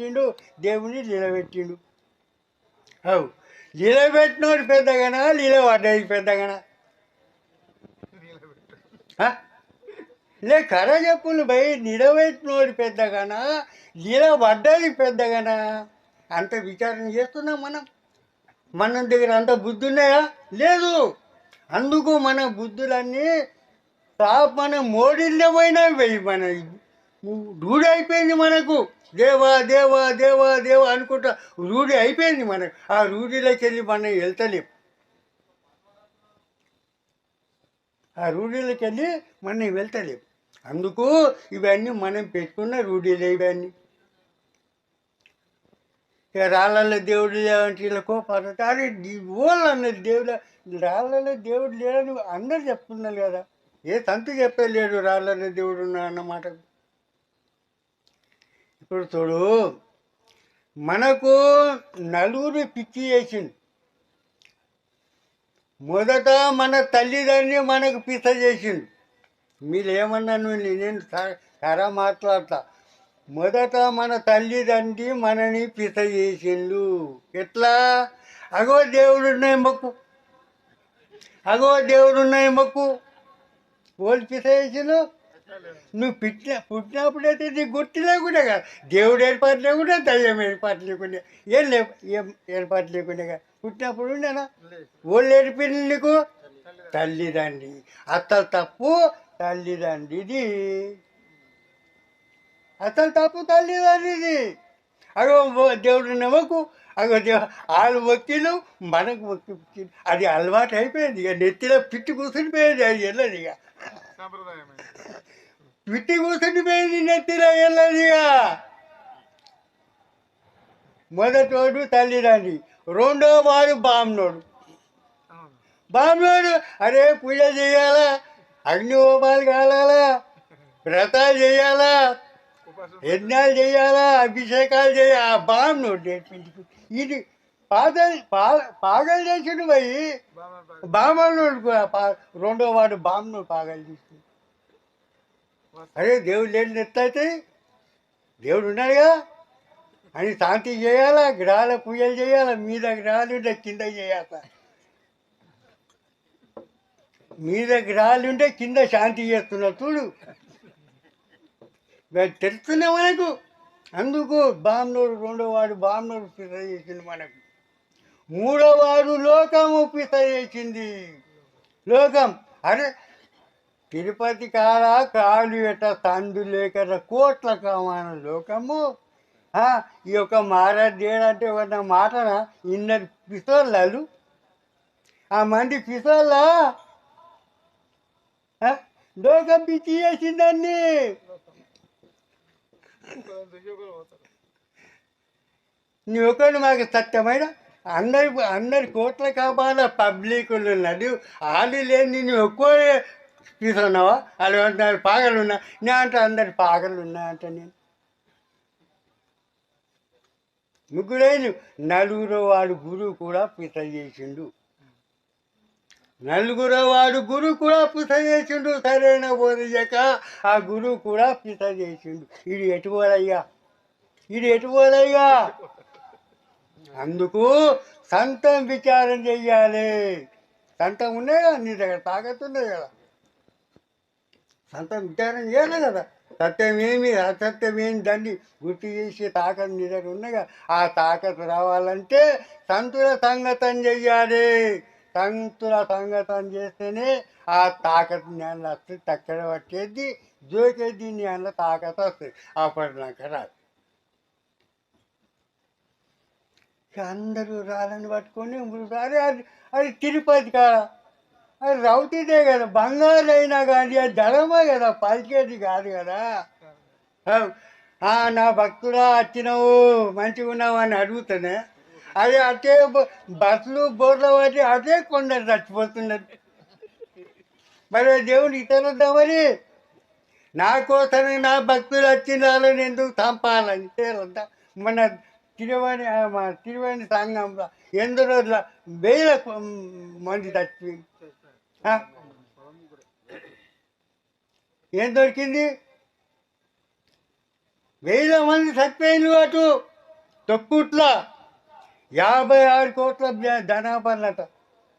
పెట్టిండు దేవుని నిలబెట్టిండు. అవు. నిలబెట్టినోడు పెద్దగానా నిలబడ్డది పెద్దగానా? లే కర చెప్పులు పోయి నిలబెట్టినోడు పెద్దగానా నిలబడ్డది పెద్దగానా? అంత విచారణ చేస్తున్నాం మనం. మన దగ్గర అంత బుద్ధి ఉన్నాయా లేదు. అందుకు మన బుద్ధులన్నీ పాప మన మోడీలే పోయినా పోయి మన రూఢి అయిపోయింది మనకు. దేవా దేవా దేవా దేవా అనుకుంటా రూఢి అయిపోయింది మనకు. ఆ రూఢిలోకి వెళ్ళి మనం వెళ్తలేం. ఆ రూఢిలోకి వెళ్ళి మనం వెళ్తలేం. అందుకు ఇవన్నీ మనం పెట్టుకున్న రూఢిలే ఇవన్నీ. ఇక రాళ్ళల్లో దేవుడు లేవంటే ఇలా కోపాడు అరే ఓళ్ళు అన్నది దేవుడు? రాళ్ళలో దేవుడు లేడని అందరు చెప్తున్నారు కదా. ఏ తంతు చెప్పలేడు రాళ్ళలో దేవుడు ఉన్నాడు అన్నమాట ఇప్పుడు చూడు మనకు నలుగురు పిచ్చి చేసింది మొదట మన తల్లిదండ్రి మనకు పిచ్చ చేసింది మీరు నువ్వు నేను కరా మాట్లాడతా. మొదట మన తల్లిదండ్రి మనని పిస చేసిండు. ఎట్లా? అగో దేవుడున్నాయి మొక్కు. అగో దేవుడున్నాయి మొక్కు. వాళ్ళు పిస చేసిండు? నువ్వు పుట్టిన పుట్టినప్పుడైతే నీకు గుర్తు లేకుండా కదా. దేవుడు ఏర్పాటు లేకుండా దయ్యం ఏర్పాటు లేకుండా ఏం లే ఏం ఏర్పాటు లేకుండా పుట్టినప్పుడు ఉండేనా వాళ్ళు ఏడిపోయింది నీకు? తల్లిదండ్రి. అత్తలు తప్పు తల్లిదండ్రిది అసలు తప్పు తల్లిదండ్రిది అగో దేవుడు నమ్మకు అగో దేవు వాళ్ళు మొక్కిలు మనకు మొక్కి అది అలవాటు అయిపోయింది ఇక నెత్తిలో పిట్టి కూర్చునిపోయింది అది వెళ్ళదు ఇక. సాంప్రదాయమే పిట్టి కూర్చునిపోయింది నెత్తిలో వెళ్ళదు ఇక. మొదటోడు తల్లిదండ్రి రెండో వాడు బామ్నోడు. బామ్నోడు అరే పూజ చేయాలా? అగ్ని హోమాలు కాలాలా? వ్రతాలు చేయాలా? యజ్ఞాలు చేయాలా? అభిషేకాలు చేయాలి? బామ్నోడు నేర్పించుకు ఇది పాదలు పా పాగలు చేసిండు పోయి బామనుడు కూడా పా రెండో వాడు బామ్నుడు పాగలు తీసుకుంది అరే దేవుడు లేని ఎట్లయితే దేవుడు ఉన్నాడుగా? అని శాంతి చేయాలా? గ్రహాల పూజలు చేయాలా? మీద గ్రహాలు ఉంటే కింద చేయాల? మీద గ్రహాలు ఉంటే కింద శాంతి చేస్తున్నావు చూడు. మరి తెలుస్తున్నా మనకు? అందుకు బామ్నోడు రెండో వాడు బామ్నోడు పిస చేసింది మనకు. మూడో వాడు లోకము పిస చేసింది. లోకం. అరే తిరుపతి కాడ కాలు ఎట తందు లేక కోట్ల కామాన లోకము. ఆ, ఈ యొక్క మారదేడంటే ఒక మాటన? ఇన్నది పిసోళ్ళు ఆ మంది పిసోళ్ళ? లోకం పిచ్చి చేసిందండి. నువ్వొక్కడు నీ మాకు సత్యమైన? అందరి అందరి కోట్ల కాపాల పబ్లిక్లు ఉన్నది వాళ్ళు లేని నువ్వు ఒక్కో తీసుకున్నావా? వాళ్ళు అంటున్నారు పాగలు ఉన్నా నేను అంటే అందరి పాగలు ఉన్నాయంట నేను. ముగ్గురైన నలుగురు వాడు గురువు కూడా పిత చేసిండు. నలుగురు వాడు గురువు కూడా పిత చేసిండు సరైన బోధయ్యాక ఆ గురువు కూడా పిత చేసిండు. ఇది ఎటు పోలయ్యా ఇది ఎటు పోలయ్యా అందుకు సంతం విచారం చెయ్యాలి. సంతం ఉన్నాయి కదా నీ దగ్గర తాగతున్నాయి కదా. సంతం విచారం చేయాలి కదా. సత్యమేమి అసత్యమేమి దాన్ని గుర్తు చేసి తాకత్ నీ దగ్గర ఆ తాకత్ రావాలంటే సంతుల సంగతం చెయ్యాలి. సంతుల సంగతం చేస్తేనే ఆ తాకత్ జ్ఞానం వస్తుంది తక్కడ వచ్చేది జోకేది జ్ఞానం తాకత్ వస్తుంది. అప్పటినాక రాదు. అందరూ రాళ్ళని పట్టుకొని అరే అది అది తిరుపతి కాడ అది కదా బంగారు అయినా కానీ అది ధనమే కదా పలికేది కాదు కదా. నా భక్తుడా వచ్చినావు మంచిగా ఉన్నావు అని అడుగుతానే అది అటే బస్సులు బోర్ల పట్టి అదే కొండ చచ్చిపోతున్నది. మరి దేవుడు ఇతరుద్దా మరి నా కోసమే నా భక్తులు వచ్చిన వాళ్ళని ఎందుకు చంపాలని? తేరుద్దా మన తిరువని మన తిరువని సంఘంలో ఎందరో వేల మంది చచ్చిపోయింది ఏం దొరికింది? వేల మంది చచ్చిపోయింది అటు తొక్కుట్ల. యాభై ఆరు కోట్ల జ-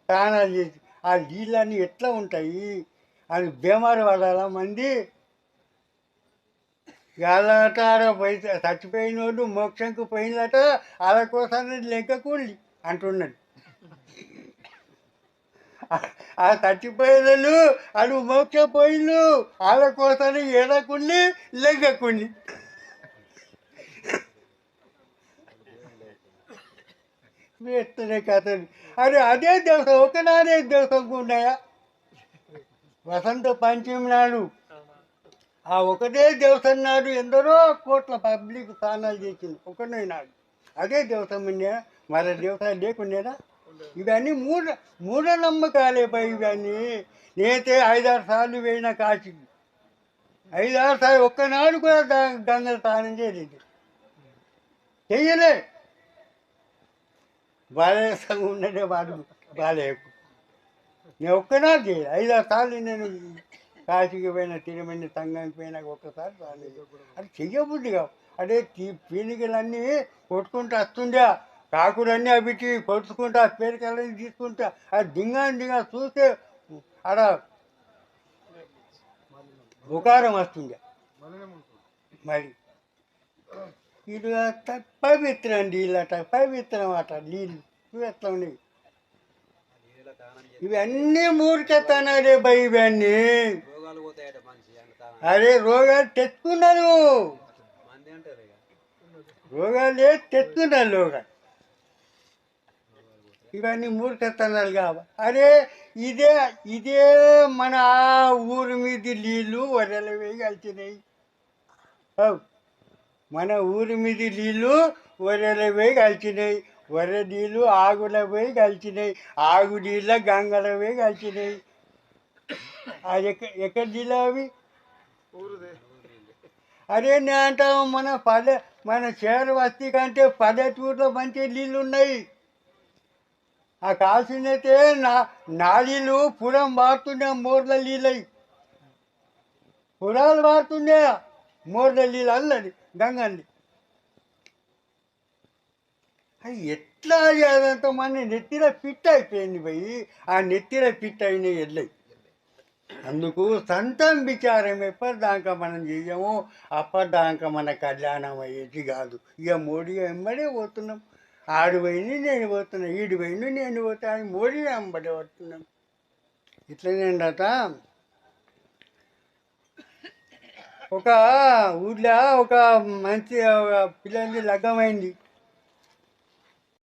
ప్రాణాలు చేసి ఆ నీళ్ళన్నీ ఎట్లా ఉంటాయి? అది బీమారు పడాలా మంది? వాళ్ళట పోయి చచ్చిపోయిన వాళ్ళు మోక్షంకు పోయినట వాళ్ళ కోసం లెక్కకూలి అంటున్నాడు. ఆ చచ్చిపోయినలు అడు మోక్షపోయిలు వాళ్ళ కోసం ఎడకుండి లెగ్గకుండి వేస్తనే కథలు. అరే అదే దేవసం ఒకనాడే దేవసం ఉన్నాయా వసంత పంచమి నాడు. ఆ ఒకటే దేవసం నాడు ఎందరో కోట్ల పబ్లిక్ స్నానాలు చేసింది. ఒకనే నాడు. అదే దేవసం ఉన్నాయా మరో దేవసాలు లేకుండేనా? ఇవన్నీ మూఢ మూఢనమ్మకాలే పై ఇవన్నీ. నేనైతే ఐదారు సార్లు పోయిన కాశీకి ఐదారు సార్లు ఒక్కనాడు కూడా గంగ స్నానం చేయలేదు. చెయ్యలే. బాలయేసం ఉన్నదే వాడు బాలయ్యకు. నేను ఒక్కనాడు చేయలేదు ఐదారు సార్లు నేను కాశీకి పోయిన తిరుమల సంఘానికి పోయినా ఒక్కసారి రాలేదు అది చెయ్యబుద్ధి కావు. అదే తీ- పీనికలన్నీ కొట్టుకుంటూ వస్తుండే కాకులన్నీ అవి కొట్టుకుంటా పేరుకెళ్ళని తీసుకుంటా అది దింగా దింగా చూస్తే ఆడ ఉకారం వస్తుంది. మరి ఇది పవిత్రం అండి నీళ్ళట పవిత్రం అట నీళ్ళు ఇవి ఎట్లా ఉన్నాయి? ఇవన్నీ మూర్ఖతనాలే బై ఇవన్నీ. అరే రోగాలు తెచ్చుకున్నారు. రోగాలు రోగాలే తెచ్చుకున్నారు రోగాలు. ఇవన్నీ మూర్ఖతనాలు కావాలి అరే ఇదే ఇదే మన ఊరి మీద నీళ్ళు వరల వేయి కలిసినాయి అవు మన ఊరి మీద నీళ్ళు వరల వేయి కలిసినాయి వర నీళ్ళు ఆగుల పోయి కలిసినాయి ఆగు నీళ్ళ గంగల పోయి కలిసినాయి అది ఎక్క ఎక్కడ నీళ్ళు అవి? అదే నేను అంటాము మన పల్లె మన షేర్ వస్తీ కంటే పల్లెటూరులో మంచి నీళ్ళు ఉన్నాయి. ఆ కాల్సిందైతే నా నాళీలు పురం వాడుతుండే మోర్ల నీళ్ళయి పురాలు వాడుతుండే మోర్ల నీళ్ళు అల్లది గంగంది. అది ఎట్లా అదంతా మన నెత్తిలో ఫిట్ అయిపోయింది పోయి ఆ నెత్తిలో ఫిట్ అయిన ఎల్లయి అందుకు సంతం విచారం ఎప్పటిదాకా మనం చేయము అప్పటిదాకా మన కళ్యాణం అయ్యేది కాదు. ఇక మోడీ వెంబడే పోతున్నాం. ఆడు పోయింది నేను పోతున్నా. ఈడు పోయింది నేను పోతాను మోడీ వెంబడే పోతున్నాం ఇట్లనేండట ఒక ఊళ్ళో ఒక మంచి పిల్లలకి లగ్గమైంది.